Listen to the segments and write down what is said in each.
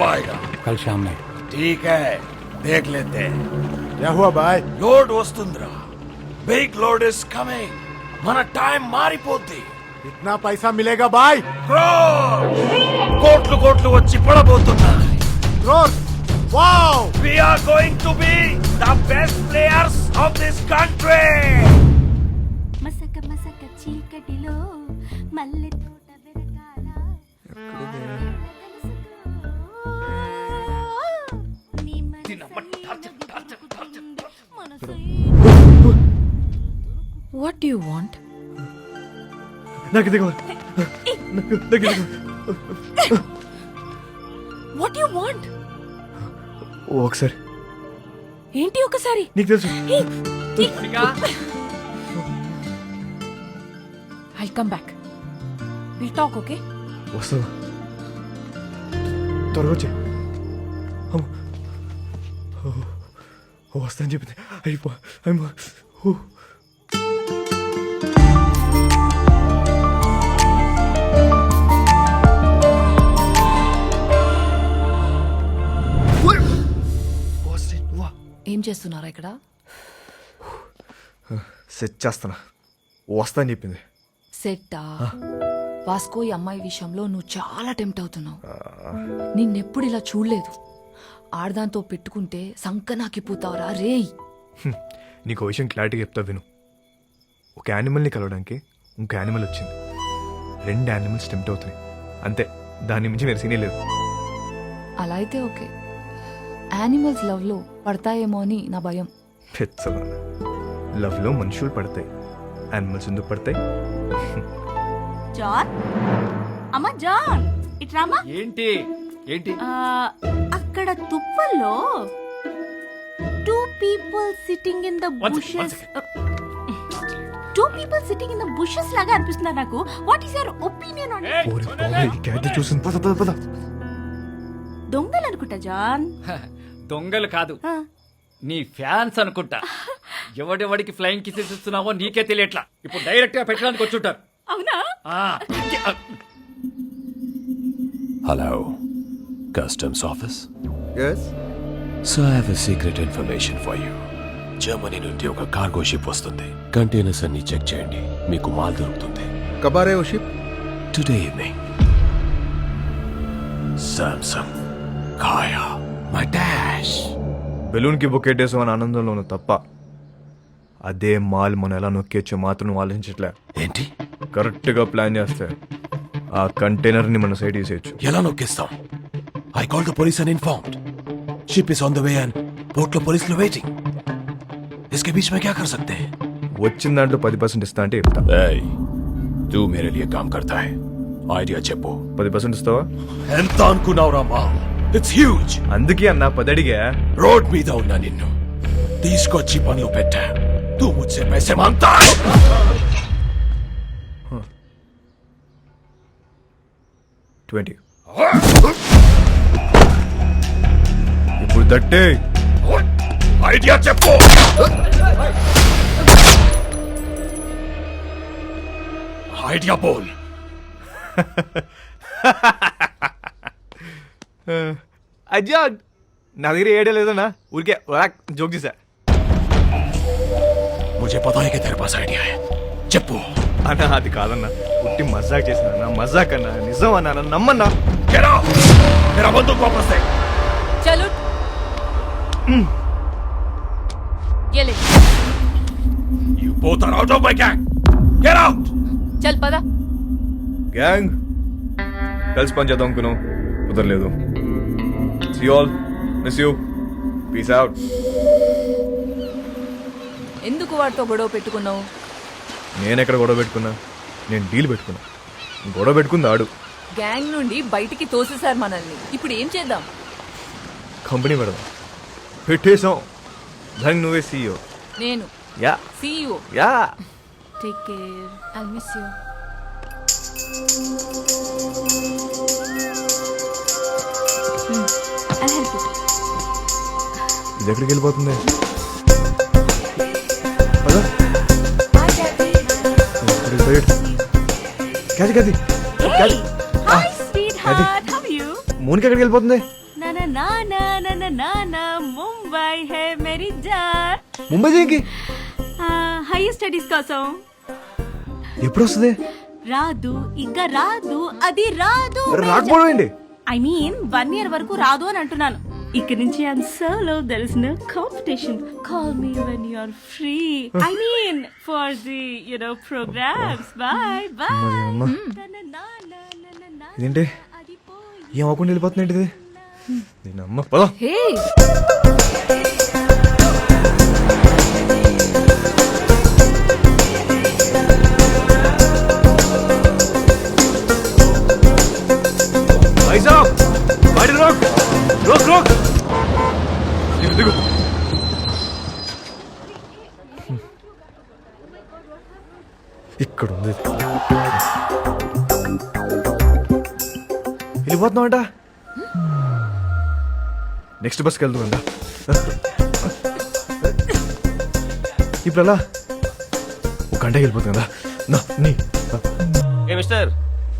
कब आएगा कल शाम में ठीक है देख लेते हैं क्या हुआ भाई లోడ్ వస్తుందిరా బిగ్ లోడ్ ఇస్ కమింగ్ మన టైం మారిపోద్ది कितना पैसा मिलेगा भाई Crore! కోట్లు కోట్లు వచ్చి పడబోతున్నాయి crore wow we are going to be the best players of this country మసక మసక చీకటిలో మల్లె తోట వెనకాల వాట్ డూ వాంట్ నాకు కావాలి నాకు కావాలి. వాట్ యు వాంట్ ఒకసారి. ఏంటి ఒకసారి? నీకు తెలుసు. I come back will talk okay వస్తావా త్వరగా వచ్చే. వస్తా అని చెప్పింది. అయిపో వా. ఏం చేస్తున్నారా ఇక్కడ? సెట్ చేస్తానా వస్తా అని చెప్పింది. సెట్టా వాస్కో ఈ అమ్మాయి విషయంలో నువ్వు చాలా టెంప్ట్ అవుతున్నావు. నిన్నెప్పుడు ఇలా చూడలేదు. ఆడదాంతో పెట్టుకుంటే సంకనాకిపోతావురా రేయ్! హ్మ్. నీకు విషయం క్లారిటీగా చెప్తా విను. ఒక యానిమల్ని కలవడానికి ఇంకో యానిమల్ వచ్చింది. రెండు యానిమల్స్ టెంప్ట్ అవుతున్నాయి. అంతే. దాని మించి వేరే సీనే లేదు. అలా అయితే ఓకే. యానిమల్స్ లవ్లో పడతాయేమో అని నా భయం. పెచ్చగా లవ్లో మనుషులు పడతాయి. యానిమల్స్ ఎందుకు పడతాయి? జాన్? అమ్మ జాన్! ఇట్రామా ఏంటి? ఏంటి? ఆ, అక్కడ తుప్పల్లో two people sitting in the bushes two people sitting in the bushes లాగా అనిపిస్తుంది నాకు? What is your opinion on ఓరి బాబోయ్, ఈ క్యాట్ చూసింది. పద పద పద. దొంగలు అనుకుంటా జాన్? దొంగలు కాదు. ఆ, నీ ఫ్యాన్స్ అనుకుంటా. ఎవడెవడికి ఫ్లైయింగ్ కిసెస్ ఇస్తున్నావో నీకే తెలియట్లా. ఇప్పుడు డైరెక్ట్గా పెట్టడానికి వచ్చుంటారు. అవునా? ఆ, customs office yes so I have secret information for you Germany నుండి ఒక కార్గో షిప్ వస్తుంది. కంటైనర్స్ అన్ని చెక్ చేయండి. మీకు మాల్ దొరుకుతుంది. కబారే ఓ షిప్ టుడే ఈవినింగ్ సామ్సంగ్ కాయా మై డాష్ బెలూన్కి బుకెట్ వేసామని ఆనందంలో ఉన్న తప్ప అదే మాల్ మనం ఎలా నొక్కేచ్చో మాత్రం ఆలోచించట్లే. ఏంటి? కరెక్ట్గా ప్లాన్ చేస్తే ఆ కంటైనర్ని మన సైడ్ వేసేయచ్చు. ఎలా నొక్కేస్తాం? I call the police and informed ship is on the way and port లో పోలీసులు వెయిటింగ్ इसके बीच में क्या कर सकते हैं వచ్చిన దాంట్లో పది పర్సెంట్ ఇస్తా అంటే ఇస్తా Hey, तू मेरे लिए काम करता है ఐడియా చెప్పు పది పర్సెంట్ ఇస్తావా ఎంత అనుకున్నావురా మా ఇట్స్ హ్యూజ్ అందుకే అన్న పది అడిగా రోడ్ మీద ఉన్నా నిన్ను తీసుకొచ్చి పనులు పెట్టా తూ ముచ్చే పైసే మాంగతా ట్వంటీ ఇప్పుడు దట్టే ఐడియా చెప్పు ఐడియా బోల్ అజ్జా నా దగ్గర ఏడే లేదన్నా ఊరికే జోక్ చేశా मुझे पता है कि तेरे पास आइडिया है చెప్పు అన్న అది కాదన్నా పుట్టి మజాక్ చేసిన మజాక్ అన్నా నిజం అన్నా నన్ను నమ్మన్నా Get out! मेरा बंदूक वापस दे చలో ये ले You both are out of my gang! Get out! చల్ పద. గ్యాంగ్ కలిసి పని చేద్దాం అనుకున్నాం. కుదరలేదు. See all miss you peace out ఎందుకు వాడితో గొడవ పెట్టుకున్నావు? నేను ఎక్కడ గొడవ పెట్టుకున్నా? నేను డీల్ పెట్టుకున్నా. గొడవ పెట్టుకుంది ఆడు. గ్యాంగ్ నుండి బయటికి తోసేశారు మనల్ని. ఇప్పుడు ఏం చేద్దాం? కంపెనీ పెడదాం. పెట్టేశాం. దానికి నువ్వే సీఈఓ నేను. Yeah. CEO yeah. Take care I miss you I help you ఇది ఎక్కడికి వెళ్ళిపోతుంది? పద. ఇక్కడ సైడ్. క్యాది క్యాది క్యాది hi sweetheart how you మోనికి ఎక్కడికి వెళ్ళిపోతుంది? ముంబై దేనికి హైయర్ స్టడీస్ కోసం ఎప్పుడు వస్తుంది రాదు ఇంకా రాదు అది రాదు రాకపోవడం ఏంటి ఐ మీన్ వన్ ఇయర్ వరకు రాదు అని అంటున్నాను ఇక్కడ నుంచి I'm solo there is no competition call me when you are free I mean for the you know programmes bye bye. ఇదేంటి ఏం అవ్వకుండా వెళ్ళిపోతుంది ఏంటిది నేను అమ్మ పదా వెళ్ళిపోతున్నామంట నెక్స్ట్ బస్కి వెళ్తుందంట ఇప్పుడు ఎలా ఒక గంటకి వెళ్ళిపోతుంది కదా. నా నీ. ఏ మిస్టర్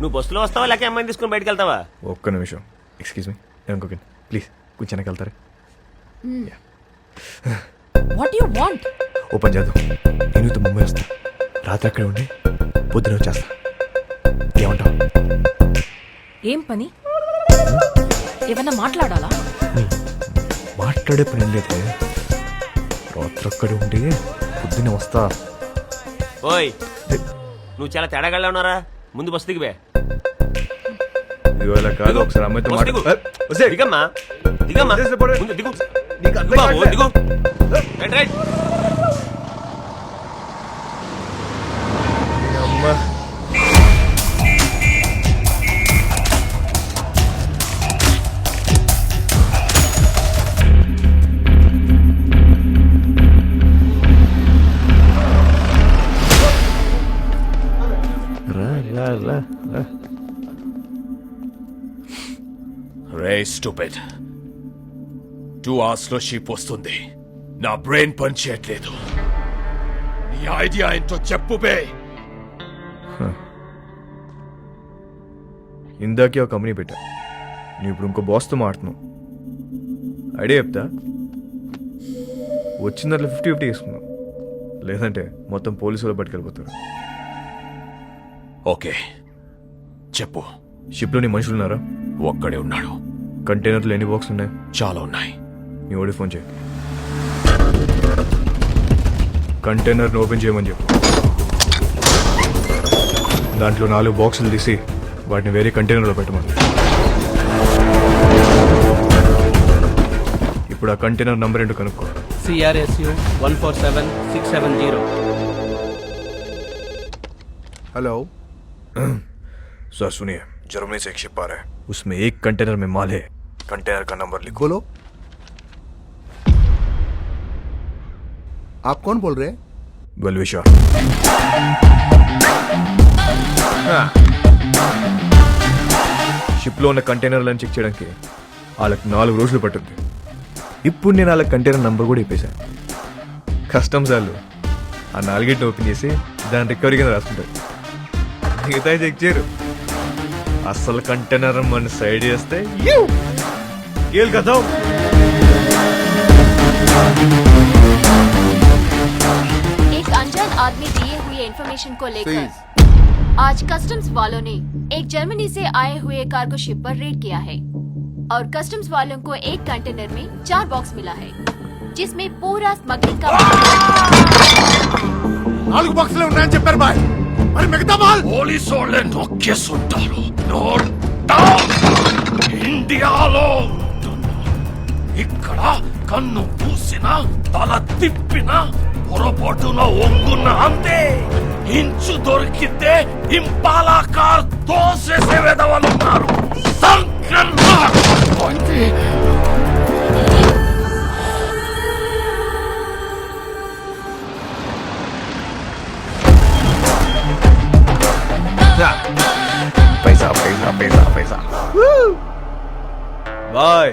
నువ్వు బస్సులో వస్తావా లేక అమ్మాయిని తీసుకుని బయటకు వెళ్తావా? ఒక్క నిమిషం. ఎక్స్క్యూజ్ మీ నేను ఇంకొక ప్లీజ్ కొంచెం వెనక్కి వెళ్తారా? వాట్ యు వాంట్ ఓ పని చేద్దాం. నేను ఇంత ముంబై వస్తా. రాత్రి అక్కడే ఉండి పొద్దున వచ్చేస్తా ఏమంటావు? ఏం పని? ఏమన్నా మాట్లాడాలా? మాట్లాడే పని లేదు రాత్రి అక్కడే ఉండి పొద్దున్నే వస్తా. ఓయ్ నువ్వు చాలా తేడాగా ఉన్నారా? ముందు బస్సు దిగివే. ఇవాళ కాదు ఒకసారి అమ్మాయితో. మాట్లాడు. దిగమ్మా. దిగమ్మా. ముందు దిగు. దిగు. దిగు. Right right. రే స్టూపిడ్ టూ అవర్స్లో షిప్ వస్తుంది నా బ్రెయిన్ పని చేయట్లేదు నీ ఐడియా ఏంటో చెప్పు బే ఇందాకే ఒక కంపెనీ పెట్టా నువ్వు ఇప్పుడు ఇంకో బాస్తో మాడుతున్నావు ఐడియా చెప్తా వచ్చిన దాంట్లో ఫిఫ్టీ ఫిఫ్టీ తీసుకున్నావు లేదంటే మొత్తం పోలీసు వాళ్ళు పట్టుకెళ్ళిపోతారు ఓకే చెప్పు షిప్లో నీ మనుషులు ఉన్నారా ఒక్కడే ఉన్నాడు కంటైనర్లు ఎన్ని బాక్స్ ఉన్నాయి చాలా ఉన్నాయి నీ ఓడి ఫోన్ చేయి కంటైనర్ని ఓపెన్ చేయమని చెప్పు దాంట్లో నాలుగు బాక్సులు తీసి వాటిని వేరే కంటైనర్లో పెట్టమని ఇప్పుడు ఆ కంటైనర్ నంబర్ ఏంటో కనుక్కో CRSU 147670. हेलो सर सुनिए जर्मनी से एक शिप आ रहा है उसमें एक कंटेनर में माल है कंटेनर का नंबर लिखो बोलो आप कौन बोल रहे हैं వెల్విషా షిప్లో ఉన్న కంటైనర్లను చెక్ చేయడానికి వాళ్ళకి నాలుగు రోజులు పట్టుద్ది ఇప్పుడు నేను వాళ్ళ కంటైనర్ నంబర్ కూడా ఇప్పేశాను కస్టమ్స్ వాళ్ళు ఆ నాలుగింటిని ఓపెన్ చేసి దాని రికవరీ కింద రాసుకుంటారు మిగతా చెక్ చేయరు అసలు కంటైనర్ మన సైడ్ చేస్తే ఏలు కదా एक अनजान आदमी दिए हुए इंफॉर्मेशन को लेकर प्लीज आज कस्टम्स वालों ने एक जर्मनी से आए हुए कार्गो शिप पर रेड किया है और कस्टम्स वालों को एक कंटेनर में चार बॉक्स मिला है जिसमें पूरा स्मगलिंग का నాలుగు బాక్సులే ఉన్నాయని చెప్పారు బాయ్ మరి మిగతా మాల్ పోలీసు వాళ్ళే నొక్కేస్తుంటారు నోట్ డౌన్ ఇండియాలో ఉంటున్నా. ఇక్కడ కన్ను పూసిన తల తిప్పిన పొరపాటున ఒంగున్న అంతే. ఇంచు దొరికితే ఇంపాలా కార్ తోసేసే వెదవలున్నారు. పైసా పైసా పైసా పైసా. బాయ్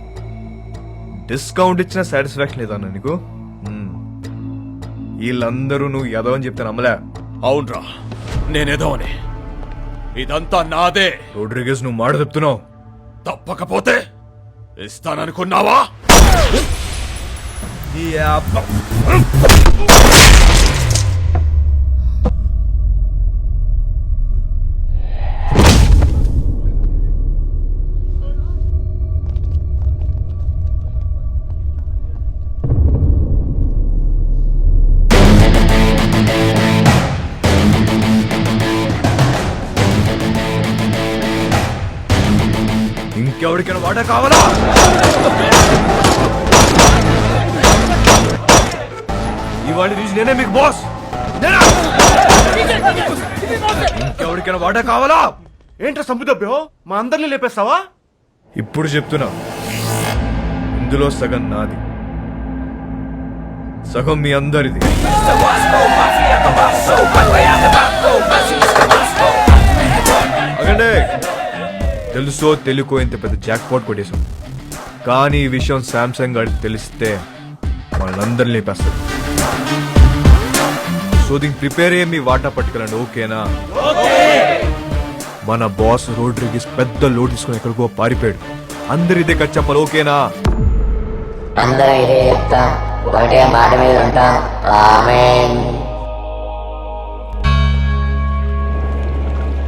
డిస్కౌంట్ ఇచ్చిన సాటిస్ఫాక్షన్ లేదా నీకు. వీళ్ళందరూ నువ్వు ఎదవ అని చెప్తే నమ్మలే. అవునరా. నేనేదో అని ఇదంతా నాదే. రోడ్రిగేస్ నువ్వు మాట చెప్తున్నావు తప్పకపోతే ఇస్తాననుకున్నావా? ఈ వాట కావాలా ఇవాళ నుంచి నేనే మీకు బాస్ ఇంకెవరికైనా వాట కావాలా ఏంట్రా సంపుదబ్బో మా అందరిని లేపేస్తావా ఇప్పుడు చెప్తున్నా ఇందులో సగం నాది సగం మీ అందరిది అగండి తెలుసో తెలుకో ఇంత పెద్ద జాక్ పాట్ కొట్టేశాం. కానీ ఈ విషయం శాంసంగ్ గారికి తెలిస్తే మనందరిని లేపేస్తారు. సో దీనికి ప్రిపేర్ అయ్యే మీ వాటా పట్టుకెళ్ళండి ఓకేనా? మన బాస్ రోడ్రిగిస్ పెద్ద లోడ్ తీసుకుని ఎక్కడికో పారిపోయాడు. అందరి ఇదే కట్ చెప్పాలి ఓకేనా? అందరూ ఇదే చెప్తాం. ఒకటే మాట మీద ఉంటాం. ఆమెన్